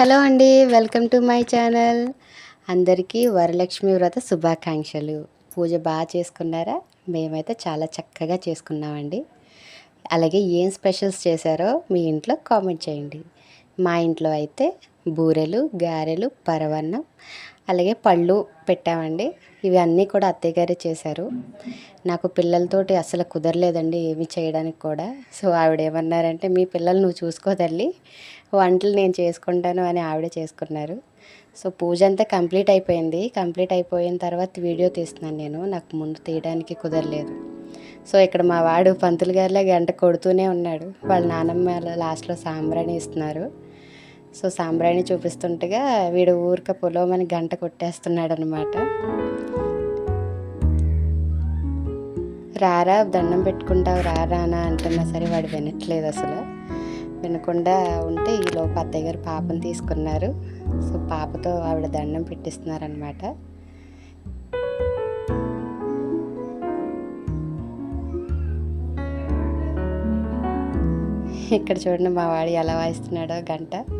Hello అండి welcome to my channel. అందరికీ వరలక్ష్మి వ్రత శుభాకాంక్షలు. పూజ బాగా చేసుకున్నారా? మేమైతే చాలా చక్కగా చేసుకున్నామండి. అలాగే ఏం స్పెషల్స్ చేశారో మీ ఇంట్లో కామెంట్ చేయండి. మా ఇంట్లో అయితే బూరెలు గారెలు పరవన్నం అలాగే పళ్ళు పెట్టామండి. ఇవి అన్నీ కూడా అత్తయ్య గారే చేశారు. నాకు పిల్లలతోటి అసలు కుదరలేదండి ఏమి చేయడానికి కూడా. సో ఆవిడ ఏమన్నారంటే మీ పిల్లలు నువ్వు చూసుకో తల్లి వంటలు నేను చేసుకుంటాను అని ఆవిడే చేసుకున్నారు. సో పూజ అంతా కంప్లీట్ అయిపోయింది. కంప్లీట్ అయిపోయిన తర్వాత వీడియో తీస్తున్నాను నేను. నాకు ముందు తీయడానికి కుదరలేదు. సో ఇక్కడ మా వాడు పంతులు గారిలో గంట కొడుతూనే ఉన్నాడు. వాళ్ళ నానమ్మ లాస్ట్లో సాంబ్రాణి ఇస్తున్నారు. సో సాంబ్రాణి చూపిస్తుంటగా వీడు ఊరిక పొలోమని గంట కొట్టేస్తున్నాడు అనమాట రారా దండం పెట్టుకుంటావు రా రానా అంటున్నా సరే వాడు వినట్లేదు అసలు. వినకుండా ఉంటే ఈ లోపు అత్తయ్య గారు పాపను తీసుకున్నారు. సో పాపతో ఆవిడ దండం పెట్టిస్తున్నారనమాట ఇక్కడ చూడండి మా వాడు ఎలా వాయిస్తున్నాడో గంట.